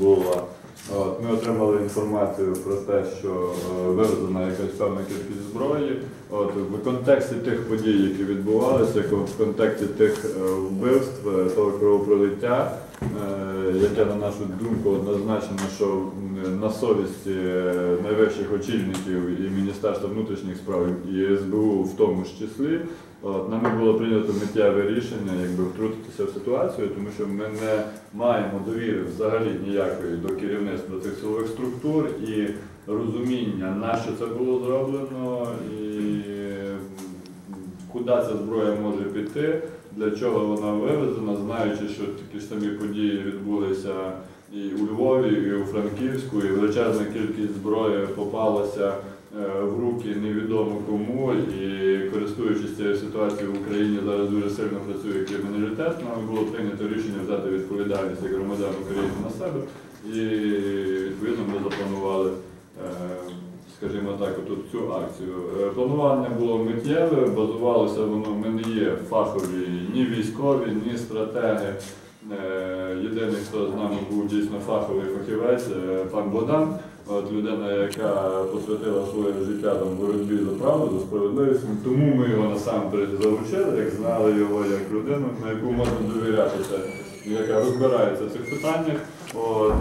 була. От, ми отримали інформацію про те, що е, вивезена якась певна кількість зброї. От, в контексті тих подій, які відбувалися, в контексті тих е, вбивств, е, того кровопролиття, яке, на нашу думку, однозначно, що на совісті найвищих очільників і Міністерства внутрішніх справ і СБУ в тому ж числі, От, нами було прийнято миттєве рішення якби, втрутитися в ситуацію, тому що ми не маємо довіри взагалі ніякої до керівництва цих силових структур і розуміння, на що це було зроблено і куди ця зброя може піти, для чого вона вивезена, знаючи, що такі ж самі події відбулися і у Львові, і у Франківську, і величезна кількість зброї попалася в руки невідомо кому, і користуючись цією ситуацією в Україні зараз дуже сильно працює криміналітет, нами було прийнято рішення взяти відповідальність як громадян України на себе, і відповідно ми запланували. е, Скажімо так, отут цю акцію. Е, Планування було миттєве, базувалося воно, ми не є фахові ні військові, ні стратеги. Е, Єдиний, хто з нами був дійсно фаховий фахівець, е, пан Богдан, от людина, яка посвятила своє життя там, боротьбі за правду, за справедливість. Тому ми його насамперед залучили, як знали його як людину, на яку можна довірятися, яка розбирається в цих питаннях. От,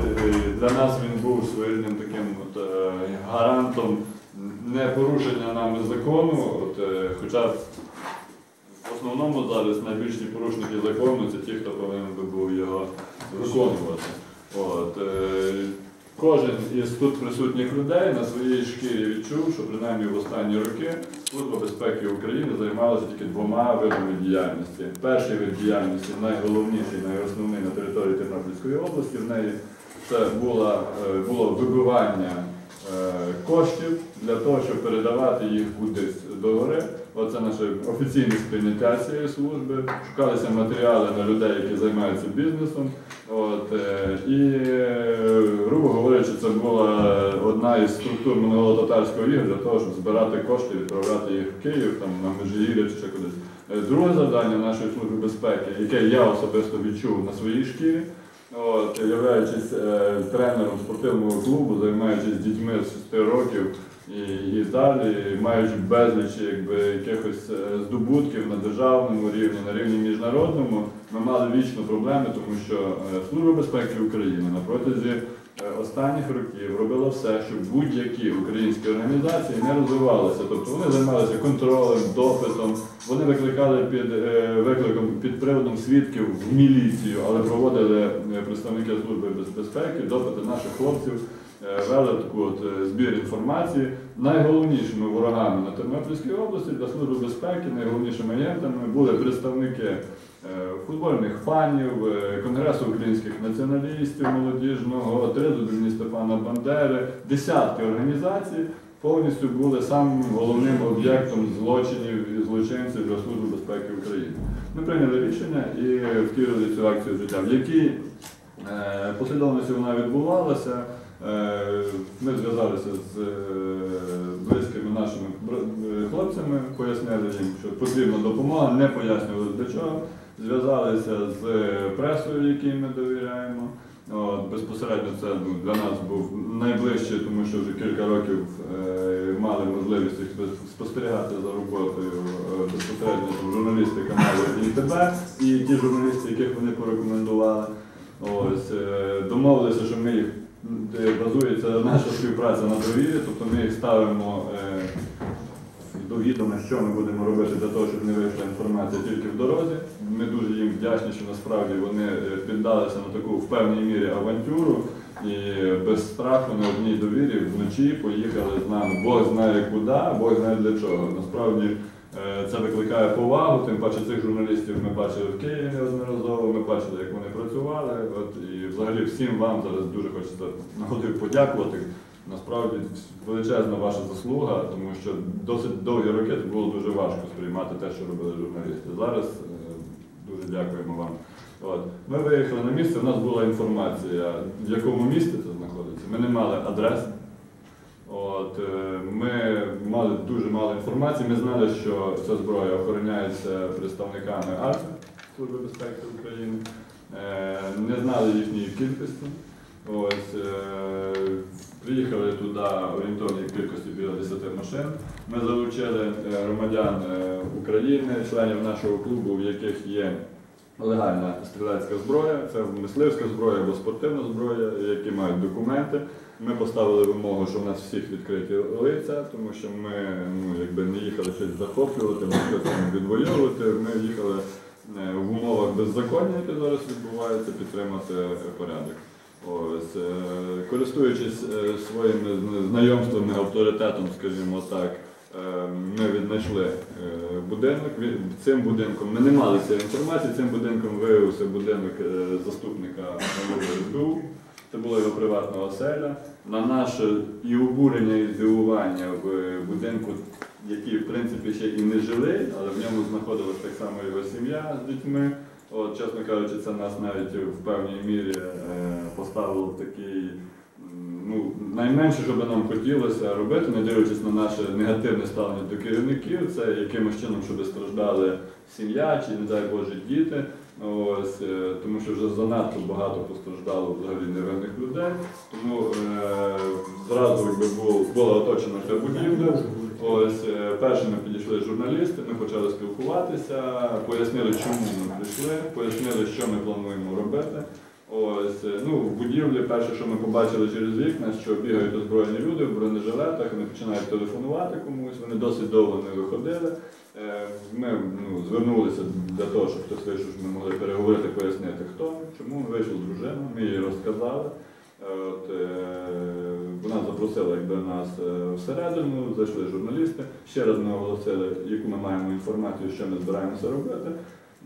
для нас він був своєрідним таким от, е, гарантом не порушення нами закону, от, е, хоча в основному зараз найбільші порушники закону це ті, хто повинен би був його виконувати. От, е, кожен із тут присутніх людей на своїй шкірі відчув, що принаймні в останні роки Служба безпеки України займалася тільки двома видами діяльності. Перший вид діяльності, найголовніший, найосновний на території Тернопільської області, в неї це була, е, було вибивання е, коштів для того, щоб передавати їх кудись до гори. Оце наше офіційне сприйняття цієї служби. Шукалися матеріали на людей, які займаються бізнесом. От, е, і, грубо говорячи, це була одна із структур монголо-татарського віру для того, щоб збирати кошти, відправляти їх в Київ, там, на Межигір'я чи кудись. Е, Друге завдання нашої служби безпеки, яке я особисто відчув на своїй шкірі, От, являючись е, тренером спортивного клубу, займаючись дітьми з 6 років і, і далі, маючи безліч якби, якихось е, здобутків на державному рівні, на рівні міжнародному, ми мали вічно проблеми, тому що е, Служба безпеки України на протязі е, останніх років робила все, щоб будь-які українські організації не розвивалися. Тобто вони займалися контролем, допитом, вони викликали під викликом під приводом свідків в міліцію, але проводили представники служби безпеки, допити наших хлопців, вели е, збір інформації. Найголовнішими ворогами на Тернопільській області для служби безпеки, найголовнішими агентами були представники е, футбольних фанів, е, Конгресу українських націоналістів молодіжного, імені Степана Бандери, десятки організацій повністю були самим головним об'єктом злочинів і злочинців для Служби безпеки України. Ми прийняли рішення і втілили цю акцію життя, в якій послідовності вона відбувалася. Е, Ми зв'язалися з е, близькими нашими е, хлопцями, пояснили їм, що потрібна допомога, не пояснювали для чого. Зв'язалися з пресою, якій ми довіряємо. От, безпосередньо це ну, для нас був найближче, тому що вже кілька років мали можливість спостерігати за роботою безпосередньо журналісти каналу ІТБ і ті журналісти, яких вони порекомендували. Ось, домовилися, що ми їх де базується наша співпраця на довірі, тобто ми їх ставимо е, до відома, що ми будемо робити для того, щоб не вийшла інформація тільки в дорозі. Ми дуже їм вдячні, що насправді вони е, піддалися на таку в певній мірі авантюру і без страху на одній довірі вночі поїхали з нами. Бог знає куди, Бог знає для чого. Насправді е, це викликає повагу, тим паче цих журналістів ми бачили в Києві неодноразово, ми бачили, як вони працювали. От, і взагалі всім вам зараз дуже хочеться нагодою подякувати. Насправді величезна ваша заслуга, тому що досить довгі роки було дуже важко сприймати те, що робили журналісти. Зараз е, дуже дякуємо вам. От. Ми виїхали на місце, у нас була інформація, в якому місті це знаходиться. Ми не мали адрес. От, е, ми мали дуже мало інформації. Ми знали, що ця зброя охороняється представниками АРС Служби безпеки України. Е, Не знали їхньої кількості. Ось, е, приїхали туди орієнтовній кількості біля 10 машин. Ми залучили громадян України, членів нашого клубу, в яких є легальна стрілецька зброя, це мисливська зброя або спортивна зброя, які мають документи. Ми поставили вимогу, що в нас всіх відкриті лиця, тому що ми ну, якби не їхали щось захоплювати, не щось там відвоювати. Ми їхали е, в умовах беззаконня, які зараз відбуваються, підтримати порядок. Ось, е, користуючись е, своїми знайомствами, авторитетом, скажімо так, ми віднайшли будинок. Цим будинком ми не мали цієї інформації, цим будинком виявився будинок заступника СБУ. Це була його приватна оселя. На наше і обурення, і здивування в е, будинку, який в принципі ще і не жили, але в ньому знаходилась так само його сім'я з дітьми. От, чесно кажучи, це нас навіть в певній мірі е, поставило в такий, ну, найменше, що би нам хотілося робити, не дивлячись на наше негативне ставлення до керівників, це якимось чином, щоб страждали сім'я чи, не дай Боже, діти. Ось, е, тому що вже занадто багато постраждало взагалі невинних людей. Тому е, зразу якби була оточена вся будівля. Ось е, першими підійшли журналісти, ми почали спілкуватися, пояснили, чому ми прийшли, пояснили, що ми плануємо робити. Ось, е, ну, в будівлі перше, що ми побачили через вікна, що бігають озброєні люди в бронежилетах, вони починають телефонувати комусь, вони досить довго не виходили. Е, Ми ну, звернулися для того, щоб хтось вийшов, щоб ми могли переговорити, пояснити, хто чому ми вийшли з дружиною, ми їй розказали. Е, От, вона запросила якби, нас всередину, зайшли журналісти. Ще раз ми оголосили, яку ми маємо інформацію, що ми збираємося робити.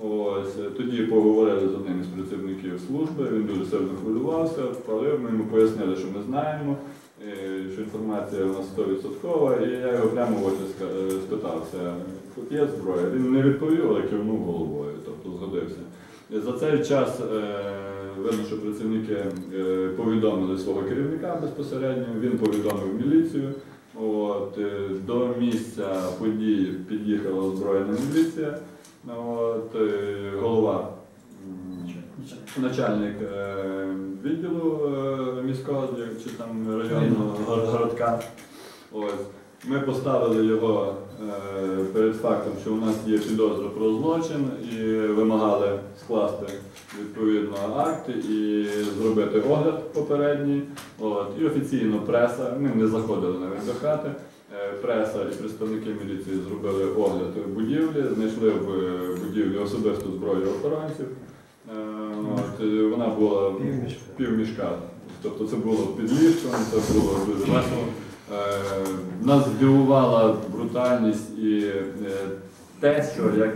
Ось, тоді поговорили з одним із працівників служби, він дуже сильно хвилювався, впалив, ми йому пояснили, що ми знаємо, е, що інформація у нас 100%, і я його прямо в очі е, спитався, тут є зброя. Він не відповів, але кивнув головою, тобто згодився. За цей час е, видно, що працівники повідомили свого керівника безпосередньо, він повідомив міліцію. От, до місця події під'їхала озброєна міліція. От, е, голова, начальник е, відділу е, міського чи там районного городка. Ось. Ми поставили його перед фактом, що у нас є підозра про злочин і вимагали скласти відповідно акти і зробити огляд попередній. От. І офіційно преса, ми не заходили навіть до хати. Е, Преса і представники міліції зробили огляд будівлі, знайшли в е, будівлі особисту зброю охоронців. Е, От, вона була півмішка. Тобто це було під ліжком, це було дуже весело. Нас здивувала брутальність і те, що, як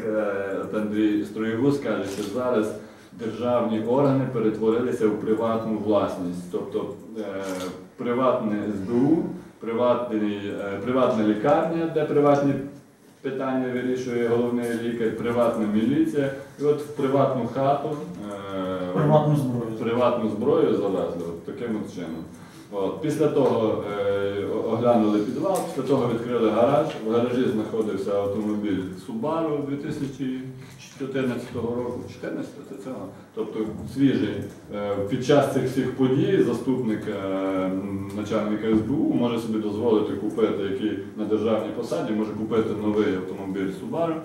Андрій Строєвуз каже, що зараз державні органи перетворилися в приватну власність. Тобто е, приватне СБУ, приватний, е, приватна лікарня, де приватні питання вирішує головний лікар, приватна міліція. І от в приватну хату е, Приватну зброю. приватну зброю завезли от таким от чином. От, після того е, оглянули підвал, після того відкрили гараж. В гаражі знаходився автомобіль Subaru 2014 року, 14 це цього. Тобто свіжий. Е, під час цих всіх подій заступник е, начальника СБУ може собі дозволити купити, який на державній посаді, може купити новий автомобіль Subaru.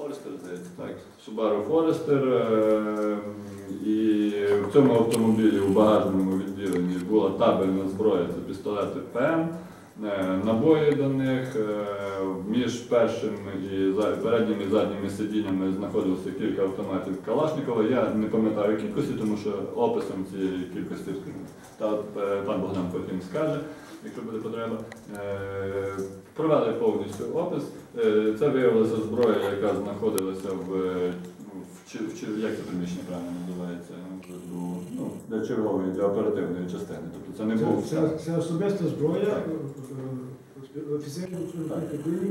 Форестер, здається, так. Subaru Forester. е, І в цьому автомобілі у багажному відділенні була табельна зброя, це пістолети ПМ, е, набої до них. е, Між першим і за- переднім і задніми сидіннями знаходилося кілька автоматів Калашникова. Я не пам'ятаю кількості, тому що описом цієї кількості та пан Богдан потім скаже, якщо буде потреба. Е, Провели повністю опис. Е, Це виявилася зброя, яка знаходилася в, в, чи- в чи- як це приміщення правильно називається? Ну, для чергової, для оперативної частини. Тобто це не був. Це, це, це особиста зброя е, офіцерів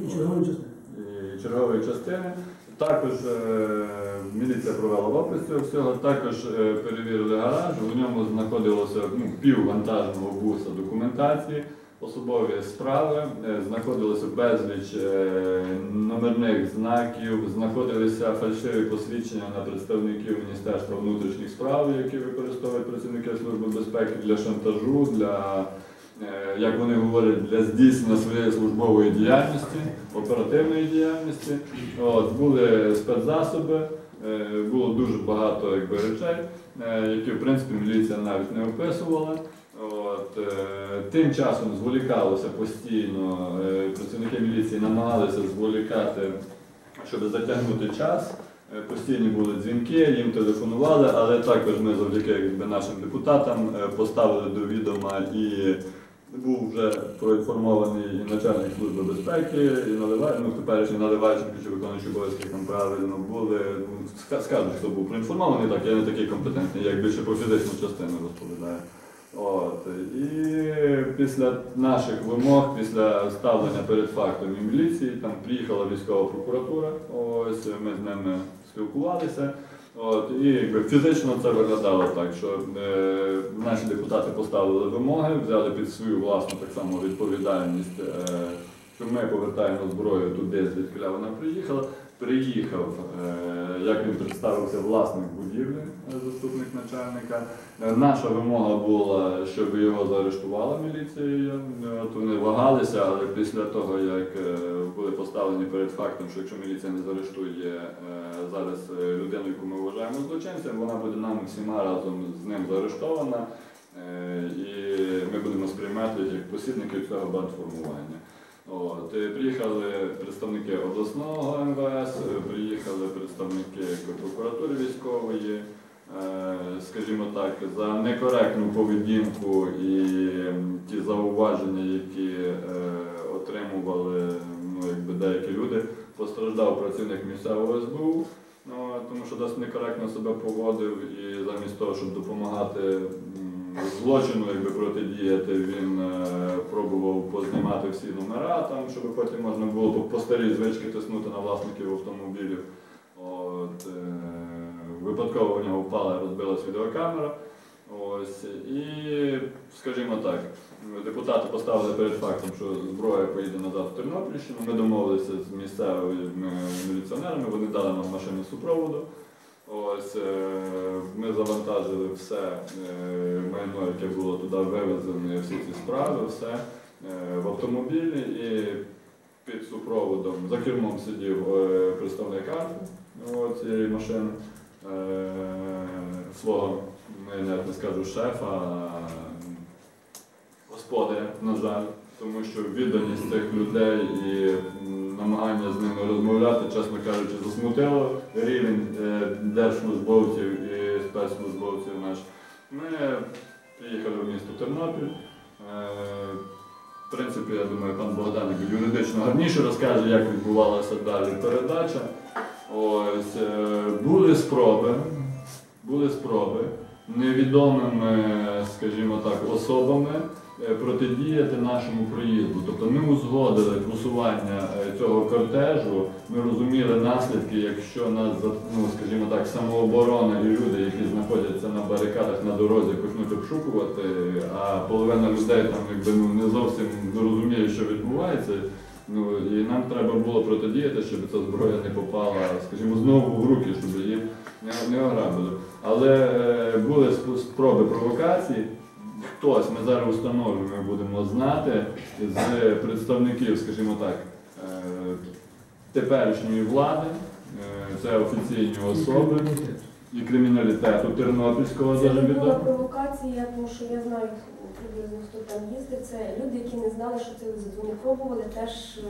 і чергової частини. чергової частини. Також е, міліція провела опис цього всього, також е, перевірили гараж, в ньому знаходилося ну, пів вантажного буса документації. особові справи, е, знаходилося безліч номерних знаків, знаходилися фальшиві посвідчення на представників Міністерства внутрішніх справ, які використовують працівники Служби безпеки для шантажу, для, як вони говорять, для здійснення своєї службової діяльності, оперативної діяльності. От, були спецзасоби, е, було дуже багато якби, речей, е, які в принципі міліція навіть не описувала. От, е, тим часом зволікалося постійно, е, працівники міліції намагалися зволікати, щоб затягнути час. Е, Постійні були дзвінки, їм телефонували, але також ми завдяки якби, нашим депутатам е, поставили до відома і був вже проінформований і начальник служби безпеки, і наливай, ну, теперішній наливайченко чи виконуючий обов'язки там правильно були. Ну, скажуть, хто був проінформований, так я не такий компетентний, як більше по фізичну частину розповідаю. От. І після наших вимог, після ставлення перед фактом і міліції, там приїхала військова прокуратура, ось ми з ними спілкувалися. От, і якби фізично це виглядало так, що е, наші депутати поставили вимоги, взяли під свою власну так само відповідальність, е, що ми повертаємо зброю туди, звідки вона приїхала. Приїхав, е, як він представився, власник будівлі, е, заступник начальника. Е, Наша вимога була, щоб його заарештувала міліція. От вони вагалися, але після того, як були поставлені перед фактом, що якщо міліція не заарештує зараз людину, яку ми вважаємо злочинцем, вона буде нами всіма разом з ним заарештована. І ми будемо сприймати як посібників цього бандформування. От, е, приїхали представники обласного МВС, е, приїхали представники прокуратури військової, е, скажімо так, за некоректну поведінку і ті зауваження, які отримували ну, якби деякі люди, постраждав працівник місцевого СБУ. Ну, тому що досить некоректно себе поводив і замість того, щоб допомагати злочину, якби протидіяти, він е, пробував познімати всі номера, там, щоб потім можна було по, старій звички тиснути на власників автомобілів. От, е, випадково в нього впала, розбилась відеокамера. Ось, і, скажімо так, депутати поставили перед фактом, що зброя поїде назад в Тернопільщину. Ми домовилися з місцевими міліціонерами, вони дали нам машини супроводу. Ось е, ми завантажили все е, майно, яке було туди вивезене, всі ці справи, все е, в автомобілі і під супроводом за кермом сидів представник арфи цієї машини. Свого, ну, я навіть не скажу шефа, господаря, на жаль, тому що відданість цих людей і намагання з ними розмовляти, чесно кажучи, засмутило рівень е, держслужбовців і спецслужбовців наш. Ми приїхали в місто Тернопіль. Е, В принципі, я думаю, пан Богдан юридично гарніше розкаже, як відбувалася далі передача. Ось, е, були спроби, були спроби невідомими, скажімо так, особами протидіяти нашому проїзду. Тобто ми узгодили просування е, цього кортежу, ми розуміли наслідки, якщо нас, ну, скажімо так, самооборона і люди, які знаходяться на барикадах на дорозі, почнуть обшукувати, а половина людей там якби ну, не зовсім розуміє, що відбувається. Ну і нам треба було протидіяти, щоб ця зброя не попала, скажімо, знову в руки, щоб її не, не ограбили. Але е, були спроби провокації. Хтось, ми зараз встановлюємо, ми будемо знати з представників, скажімо так, е, теперішньої влади, е, це офіційні особи і криміналітету Тернопільського Це дуже не була провокація, тому що я знаю приблизно, хто там їздив. Це люди, які не знали, що це вони пробували теж е,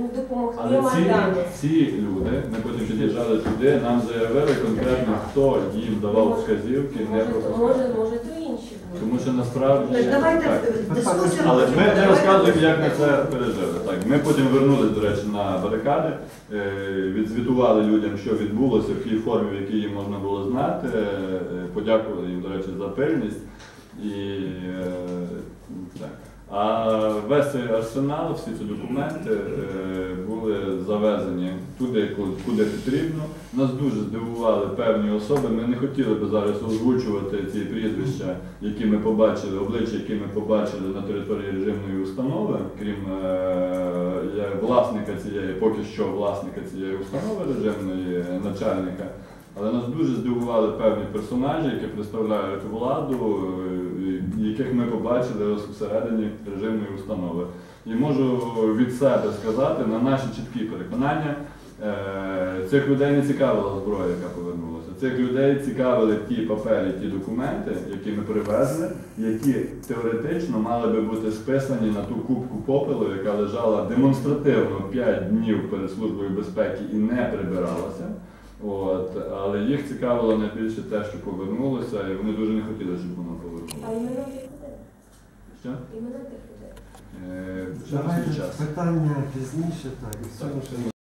ну, допомогти Але ці, Майдану. ці люди, ми потім під'їжджали туди, нам заявили конкретно, хто їм давав вказівки, не Може, може, може. Тому що насправді давайте дискусію. Але ми не розказуємо, як ми це пережили. Так, ми потім вернулись, до речі, на барикади, е, відзвітували людям, що відбулося в тій формі, в якій їм можна було знати. е, Подякували їм, до речі, за пильність. І, е, так. А весь арсенал, всі ці документи е, були завезені туди, ку- куди потрібно. Нас дуже здивували певні особи. Ми не хотіли би зараз озвучувати ці прізвища, які ми побачили, обличчя, які ми побачили на території режимної установи, крім е, власника цієї, поки що власника цієї установи режимної е, начальника. Але нас дуже здивували певні персонажі, які представляють владу, е, яких ми побачили всередині режимної установи. І можу від себе сказати, на наші чіткі переконання, е, цих людей не цікавила зброя, яка повернулася. Цих людей цікавили ті папери, ті документи, які ми привезли, які теоретично мали би бути списані на ту кубку попелу, яка лежала демонстративно 5 днів перед службою безпеки і не прибиралася. От, але їх цікавило найбільше те, що повернулося, і вони дуже не хотіли, щоб воно А іменно імена тих людей? Що? Іменно тих людей? Е, Давайте питання пізніше, так. і все.